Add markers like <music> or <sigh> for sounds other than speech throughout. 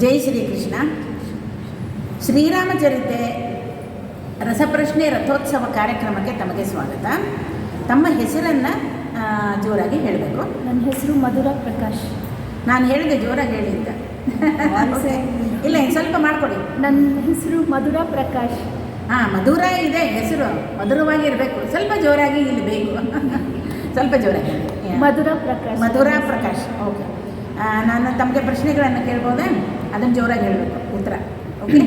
ಜೈ ಶ್ರೀಕೃಷ್ಣ. ಶ್ರೀರಾಮಚರಿತೆ ರಸಪ್ರಶ್ನೆ ರಥೋತ್ಸವ ಕಾರ್ಯಕ್ರಮಕ್ಕೆ ತಮಗೆ ಸ್ವಾಗತ. ತಮ್ಮ ಹೆಸರನ್ನು ಜೋರಾಗಿ ಹೇಳಬೇಕು. ನನ್ನ ಹೆಸರು ಮಧುರ ಪ್ರಕಾಶ್. ನಾನು ಹೇಳಿದೆ ಜೋರಾಗಿ ಹೇಳಿ ಅಂತ. <laughs> ಇಲ್ಲ ಸ್ವಲ್ಪ ಮಾಡಿಕೊಡಿ. ನನ್ನ ಹೆಸರು ಮಧುರ ಪ್ರಕಾಶ್. ಹಾಂ ಮಧುರ ಇದೆ ಹೆಸರು ಮಧುರವಾಗಿ ಇರಬೇಕು ಸ್ವಲ್ಪ ಜೋರಾಗಿ ಇಲ್ಲಿ ಬೇಕು. <laughs> ಸ್ವಲ್ಪ ಜೋರಾಗಿ. ಮಧುರಾ ಪ್ರಕಾಶ್. ಮಧುರ ಪ್ರಕಾಶ್ ಓಕೆ. ನಾನು ತಮಗೆ ಪ್ರಶ್ನೆಗಳನ್ನು ಕೇಳ್ಬೋದಾ? ಅದನ್ನು ಜೋರಾಗಿ ಹೇಳಬೇಕು ಉತ್ತರ. ಓಕೆ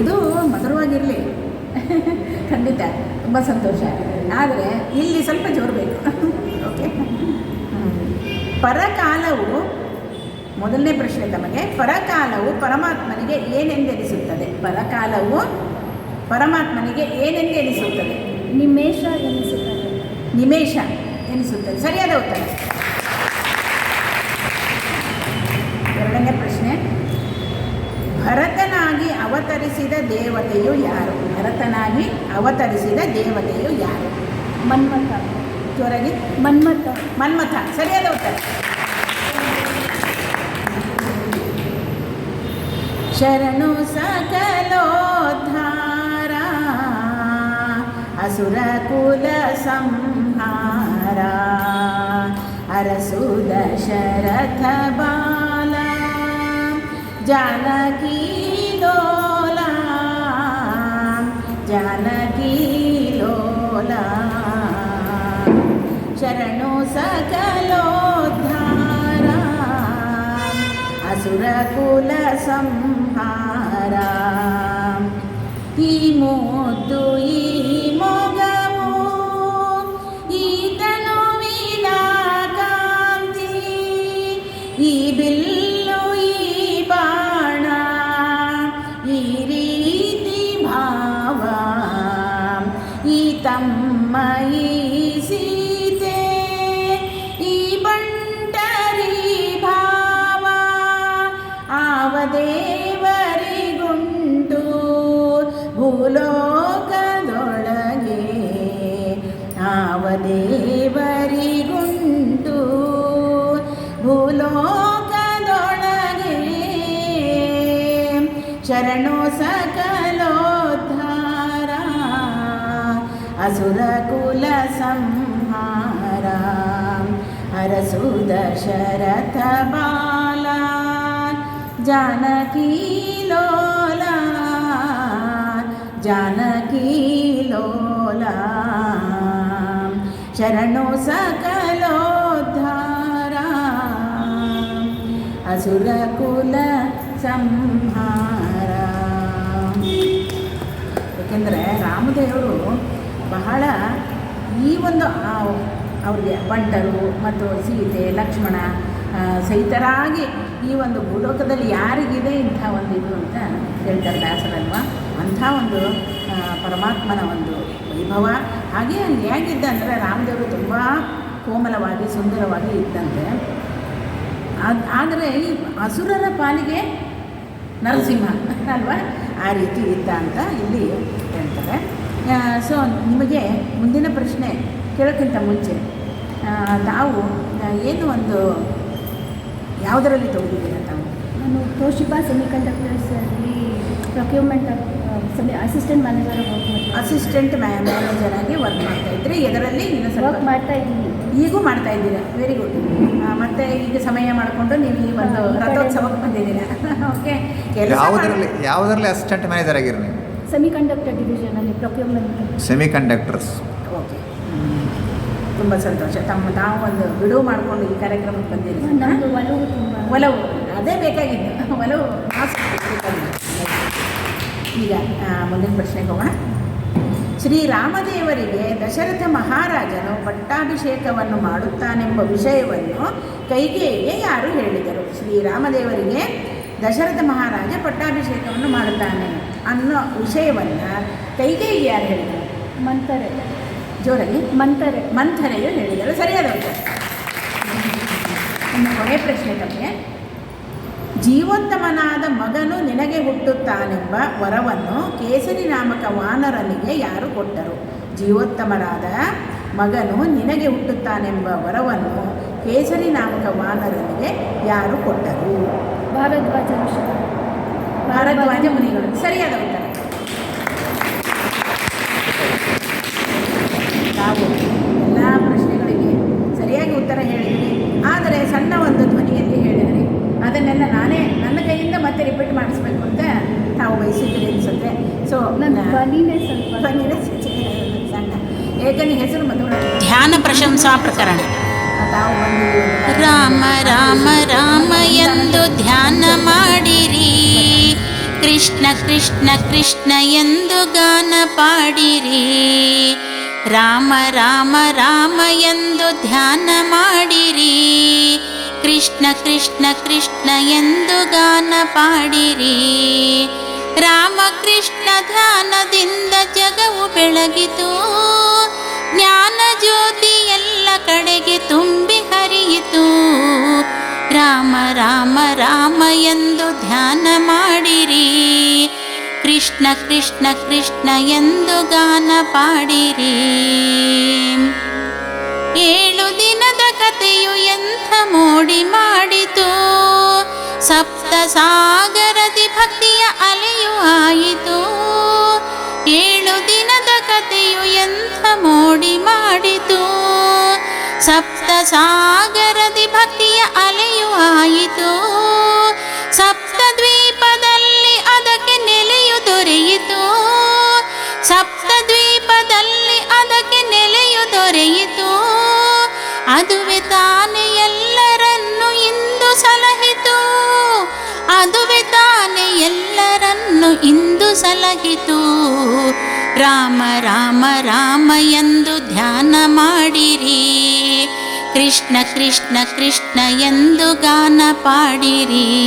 ಇದು ಮಧುರವಾಗಿರಲಿ. ಖಂಡಿತ ತುಂಬ ಸಂತೋಷ. ಆದರೆ ಇಲ್ಲಿ ಸ್ವಲ್ಪ ಜೋರು ಬೇಕು. ಓಕೆ ಪರಕಾಲವು ಮೊದಲನೇ ಪ್ರಶ್ನೆ ತಮಗೆ ಪರಕಾಲವು ಪರಮಾತ್ಮನಿಗೆ ಏನೆಂದೆನಿಸುತ್ತದೆ? ಪರಕಾಲವು ಪರಮಾತ್ಮನಿಗೆ ಏನೆಂದೆನಿಸುತ್ತದೆ? ನಿಮೇಶ ಎನಿಸುತ್ತದೆ. ನಿಮೇಶ ಎನಿಸುತ್ತದೆ. ಸರಿಯಾದ ಉತ್ತರ. ಎರಡನೇ ಪ್ರಶ್ನೆ. ಭರತನಾಗಿ ಅವತರಿಸಿದ ದೇವತೆಯು ಯಾರು? ಭರತನಾಗಿ ಅವತರಿಸಿದ ದೇವತೆಯು ಯಾರು? ಮನ್ಮಥ. ಜೋರಾಗಿ. ಮನ್ಮಥ. ಮನ್ಮಥ. ಸರಿಯಾದ ಉತ್ತರ. ಶರಣು ಸಕಲೋದ್ಧಾರ, ಅಸುರ ಕುಲ ಸಂಹಾರ, ಅರಸು ದಶರಥ ಬಾಲ ಜಾನಕಿ ಲೋಲ ಜಾನಕಿ ಲೋಲ ಶರಣು ಸಕಲೋದ್ಧಾರ ಅಸುರ ಕುಲ ಸಂಹಾರ ಈ ಮುದ್ದು ಈ ಮೊಗವು ಈತನು ಕಾಂತಿ ಈ ಬಿಲ್ಲು ದೇವರಿಗುಂಟು ಭೂಲೋಕದೊಳಗೆ ಶರಣು ಸಕಲೋದ್ಧಾರ ಅಸುರ ಕುಲ ಸಂಹಾರ ಅರಸು ದಶರಥ ಬಾಲ ಜಾನಕಿ ಲೋಲ ಜಾನಕಿ ಲೋಲ ಶರಣು ಸಕಲೋದ್ಧಾರ. ಅಸುರ ಕುಲ ಸಂಹಾರ. ಏಕೆಂದರೆ ರಾಮದೇವರು ಬಹಳ ಈ ಒಂದು ಅವ್ರಿಗೆ ಬಂಟರು ಮತ್ತು ಸೀತೆ, ಲಕ್ಷ್ಮಣ ಸಹಿತರಾಗಿ ಈ ಒಂದು ಭೂಲೋಕದಲ್ಲಿ ಯಾರಿಗಿದೆ ಇಂಥ ಒಂದು ಇದು ಅಂತ ಹೇಳ್ತಾರೆ ದಾಸರಲ್ವ ಅಂಥ ಒಂದು ಪರಮಾತ್ಮನ ಒಂದು ವೈಭವ. ಹಾಗೆ ಅಲ್ಲಿ ಹೇಗಿದ್ದ ಅಂದರೆ ರಾಮದೇವರು ತುಂಬ ಕೋಮಲವಾಗಿ, ಸುಂದರವಾಗಿ ಇದ್ದಂತೆ. ಆದ್- ಆದರೆ ಈ ಅಸುರರ ಪಾಲಿಗೆ ನರಸಿಂಹ <laughs> ಅಲ್ವಾ? ಆ ರೀತಿ ಇದ್ದ ಅಂತ ಇಲ್ಲಿ ಹೇಳ್ತಾರೆ. ಸೊ ನಿಮಗೆ ಮುಂದಿನ ಪ್ರಶ್ನೆ ಕೇಳೋಕ್ಕಿಂತ ಮುಂಚೆ ತಾವು ಏನು ಒಂದು ಯಾವುದರಲ್ಲಿ ತೊಗೊಂಡಿದ್ದೀರಾ ತಾವು? ನಾನು Toshiba ಸೆಮಿಕಂಡಕ್ಟರ್ಸಲ್ಲಿ procurement assistant manager assistant manager ಆಗಿ ವರ್ಕ್ ಮಾಡ್ತಾ ಇದ್ರಿ. ಇದರಲ್ಲಿ ಇನ್ನು ಸ್ವಲ್ಪ ವರ್ಕ್ ಮಾಡ್ತಾ ಇದ್ದೀನಿ ಈಗೂ ಮಾಡ್ತಾ ಇದ್ದೀರಾ? ವೆರಿ ಗುಡ್ ಮತ್ತೆ ಈಗ ಸಮಯ ಮಾಡಿಕೊಂಡು ನೀವು ಈ ಒಂದು ರಥೋತ್ಸವಕ್ಕೆ ಬಂದಿದ್ದೀರಾ? <laughs> ಓಕೆ ಯಾವುದರಲ್ಲಿ ಯಾವುದರಲ್ಲಿ ಅಸಿಸ್ಟೆಂಟ್ ಮ್ಯಾನೇಜರ್ ಆಗಿರಿ ನೀವು? ಸೆಮಿಕಂಡಕ್ಟರ್ ಡಿವಿಷನಲ್ಲಿ ಪ್ರೊಕ್ಯೂರ್ಮೆಂಟ್ ಸೆಮಿ ಕಂಡಕ್ಟರ್ಸ್ ಓಕೆ ತುಂಬ ಸಂತೋಷ. ತಮ್ಮ ತಾವು ಒಂದು ಬಿಡುವು ಮಾಡಿಕೊಂಡು ಈ ಕಾರ್ಯಕ್ರಮಕ್ಕೆ ಬಂದಿದ್ದೀರಾ ನಮ್ಮದು ಒಲವು ತುಂಬ. ಒಲವು. ಅದೇ ಬೇಕಾಗಿತ್ತು <laughs> ಒಲವು. ಈಗ ಮುಂದಿನ ಪ್ರಶ್ನೆಗೆ ಹೋಗೋಣ. ಶ್ರೀರಾಮದೇವರಿಗೆ ದಶರಥ ಮಹಾರಾಜನು ಪಟ್ಟಾಭಿಷೇಕವನ್ನು ಮಾಡುತ್ತಾನೆಂಬ ವಿಷಯವನ್ನು ಕೈಕೇಯಿಗೆ ಯಾರು ಹೇಳಿದರು? ಶ್ರೀರಾಮದೇವರಿಗೆ ದಶರಥ ಮಹಾರಾಜ ಪಟ್ಟಾಭಿಷೇಕವನ್ನು ಮಾಡುತ್ತಾನೆ ಅನ್ನೋ ವಿಷಯವನ್ನು ಕೈಗೆ ಯಾರು ಹೇಳಿದರು? ಮಂಥರೆ. ಜೋರಾಗಿ. ಮಂಥರೆ. ಮಂಥರೆಯು ಹೇಳಿದರು. ಸರಿಯಾದ ಕೊನೆ ಪ್ರಶ್ನೆ ತಮಗೆ. ಜೀವೋತ್ತಮನಾದ ಮಗನು ನಿನಗೆ ಹುಟ್ಟುತ್ತಾನೆಂಬ ವರವನ್ನು ಕೇಸರಿ ನಾಮಕ ವಾನರನಿಗೆ ಯಾರು ಕೊಟ್ಟರು? ಜೀವೋತ್ತಮನಾದ ಮಗನು ನಿನಗೆ ಹುಟ್ಟುತ್ತಾನೆಂಬ ವರವನ್ನು ಕೇಸರಿ ನಾಮಕ ವಾನರನಿಗೆ ಯಾರು ಕೊಟ್ಟರು? ಭಾರದ್ವಾಜ ಭಾರದ್ವಾಜ ಮುನಿಗಳು. ಸರಿಯಾದ ಉತ್ತರ. ನಾವು ಎಲ್ಲ ಪ್ರಶ್ನೆಗಳಿಗೆ ಸರಿಯಾಗಿ ಉತ್ತರ ಹೇಳಿದ್ವಿ. ಆದರೆ ಸಣ್ಣ ಒಂದು ಧ್ವನಿಯಲ್ಲಿ ಹೇಳಿದ್ರಿ ಅದನ್ನೆಲ್ಲ ನಾನೇ ನನ್ನ ಕೈಯಿಂದ ಮತ್ತೆ ರಿಪೀಟ್ ಮಾಡಿಸ್ಬೇಕು ಅಂತ ತಾವು ಬಯಸಿದ್ದೀರಿ ಅನಿಸುತ್ತೆ. ಸೊ ನನ್ನ ಧ್ವನಿನೇ ಸ್ವಲ್ಪ ಧ್ವನಿನೇ ಸಣ್ಣ ಏಕನಿ ಹೆಸರು ಮಧುರ ಧ್ಯಾನ ಪ್ರಶಂಸಾ ಪ್ರಕರಣ. ರಾಮ ರಾಮ ರಾಮ ಎಂದು ಧ್ಯಾನ ಮಾಡಿರಿ. ಕೃಷ್ಣ ಕೃಷ್ಣ ಕೃಷ್ಣ ಎಂದು ಗಾನ ಪಾಡಿರಿ. ರಾಮ ರಾಮ ರಾಮ ಎಂದು ಧ್ಯಾನ ಮಾಡಿರಿ. ಕೃಷ್ಣ ಕೃಷ್ಣ ಕೃಷ್ಣ ಎಂದು ಗಾನ ಪಾಡಿರಿ. ರಾಮ ಕೃಷ್ಣ ಧ್ಯಾನದಿಂದ ಜಗವು ಬೆಳಗಿತು. ಜ್ಞಾನ ಜ್ಯೋತಿ ಎಲ್ಲ ಕಡೆಗೆ ತುಂಬಿ ಹರಿಯಿತು. ರಾಮ ರಾಮ ರಾಮ ಎಂದು ಧ್ಯಾನ ಮಾಡಿರಿ. ಕೃಷ್ಣ ಕೃಷ್ಣ ಕೃಷ್ಣ ಎಂದು ಗಾನ ಪಾಡಿರಿ. ಏಳು ದಿನದ ಕಥೆಯು ಎಂಥ ಮೋಡಿ ಮಾಡಿತು. ಸಪ್ತ ಸಾಗರದಿ ಭಕ್ತಿಯ ಅಲೆಯು ಆಯಿತು. ಏಳು ದಿನದ ಕಥೆಯು ಎಂಥ ಮೋಡಿ ಮಾಡಿತು. ಸಪ್ತ ಸಾಗರದಿ ಭಕ್ತಿಯ ಅಲೆಯು ಆಯಿತು. ಸಪ್ತ ದ್ವೀಪದಲ್ಲಿ ಅದಕ್ಕೆ ನೆಲೆಯು ದೊರೆಯಿತು. ಸಪ್ತ ಸಲಹಿತು. ರಾಮ ರಾಮ ರಾಮ ಎಂದು ಧ್ಯಾನ ಮಾಡಿರಿ. ಕೃಷ್ಣ ಕೃಷ್ಣ ಕೃಷ್ಣ ಎಂದು ಗಾನ ಪಾಡಿರಿ.